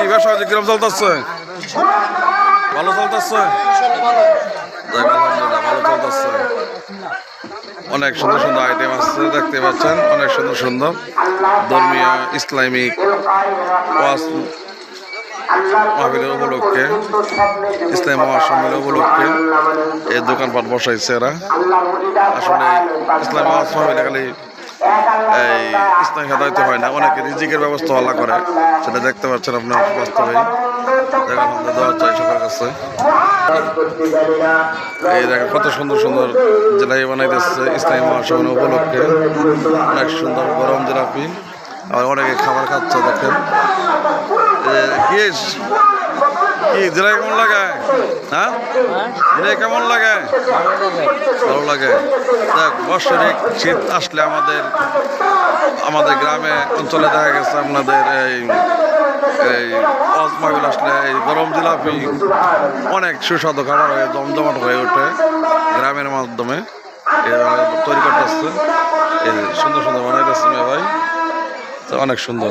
কি ব্যবসা বাণিজ্য কিরম চলতেছে? ভালো চলতেছে? ভালো চলতেছে। অনেক সুন্দর সুন্দর আইটেম আছে দেখতে পাচ্ছেন? অনেক সুন্দর সুন্দর ধর্মীয়, ইসলামিক উপলক্ষে, ইসলাম মহাসম্মেলন উপলক্ষে এই দোকানপাট বসাইছে এরা। আসলে ইসলাম মাহফিলে খালি এই ইসলাম হেদায়তে হয় না, অনেকে রিজিকের ব্যবস্থা আল্লাহ করে, সেটা দেখতে পাচ্ছেন আপনার বাস্তবে দেখার মধ্যে দেওয়া চাই সবার কাছে। এই কত সুন্দর সুন্দর জেলাই দিচ্ছে ইসলামী মহাসভা উপলক্ষে। অনেক সুন্দর গরম জেলাপি। আর অনেকে খাবার খাচ্ছে, দেখেন। কি জিলাপি কেমন লাগে? হ্যাঁ? জিলাপি কেমন লাগে? ভালো লাগে। দেখ বৎসরিক শীত আসলে আমাদের আমাদের গ্রামে অঞ্চলে দেখা গেছে আপনাদের এই এই অজমাগুলো আসলে এই গরম জিলাপি অনেক সুস্বাদু খাবার হয়ে জমজমাট হয়ে ওঠে গ্রামের মাধ্যমে। তৈরি করতেছে। এই সুন্দর সুন্দর বানাইতেছে ভাই। অনেক সুন্দর।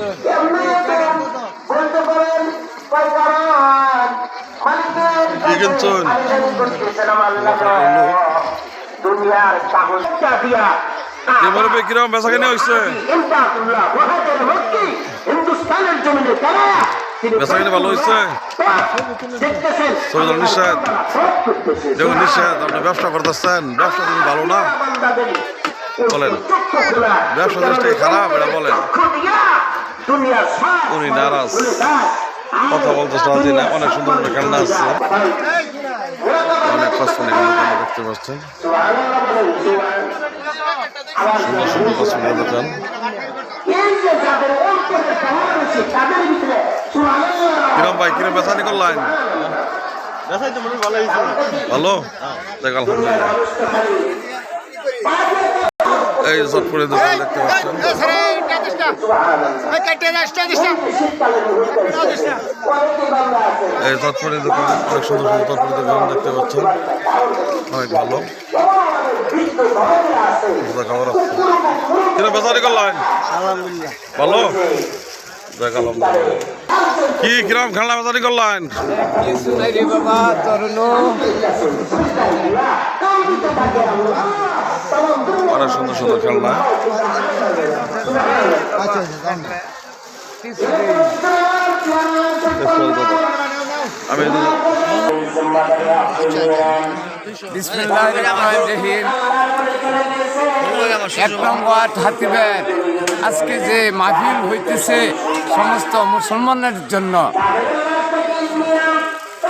কিনছেন এবারে কীরকম বেচা কিনে হয়েছে বেচা কিনে ভালো হয়েছে সৈয়দ নিষেধ। দেখুন আপনি ব্যবসা করতেছেন, ব্যবসা তুমি ভালো না? বলেন। ব্যবসা জিনিসটাই খারাপ, এটা বলেন। উনি নারাজ। কথা বলতে রাজি না, অনেক সুন্দর সুন্দর খেলনা আছে। অনেক কসমেটিক দোকান দেখতে পাচ্ছেন সুন্দর সুন্দর ভিতরে সুবহানাল্লাহ। কিরম ভাই কিরম ভালো? দেখ, আলহামদুলিল্লাহ। এই দোকান দেখতে পাচ্ছেন। এই চটপুরের দোকান অনেক সুন্দর সুন্দর চটপুরের দোকান দেখতে পাচ্ছেন। অনেক ভালো। খাবার আছে। বেচানি করলেন ভালো? দেখ আলহামদুলিল্লাহ। কি কিরম খেলনা বেচানি করলেন অনেক সুন্দর সুন্দর খেলনা। নম্বর হাতিবের। আজকে যে মাহফিল হইতেছে সমস্ত মুসলমানের জন্য,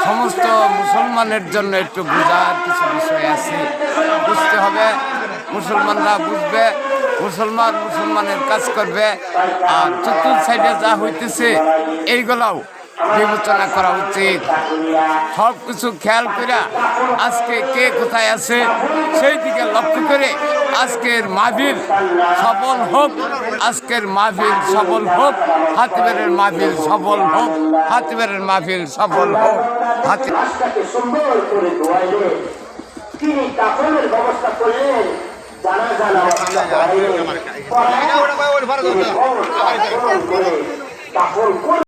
সমস্ত মুসলমানের জন্য একটু বোঝার কিছু বিষয় আছে। বুঝতে হবে, মুসলমানরা বুঝবে। মুসলমান মুসলমানের কাজ করবে। আর চতুর্থ সাইডে যা হইতেছে, এইগুলাও বিবেচনা করা উচিত। সব কিছু খেয়াল করে আজকে কে কোথায় আছে, সেই দিকে লক্ষ্য করে আজকের মাহফিল সফল হোক, আজকের মাহফিল সফল হোক, হাতিবারের মাহফিল সফল হোক, হাতিবারের মাহফিল সফল হোক। হাতি তিনি ব্যবস্থা করলেন। জানা জানা কাপড় করে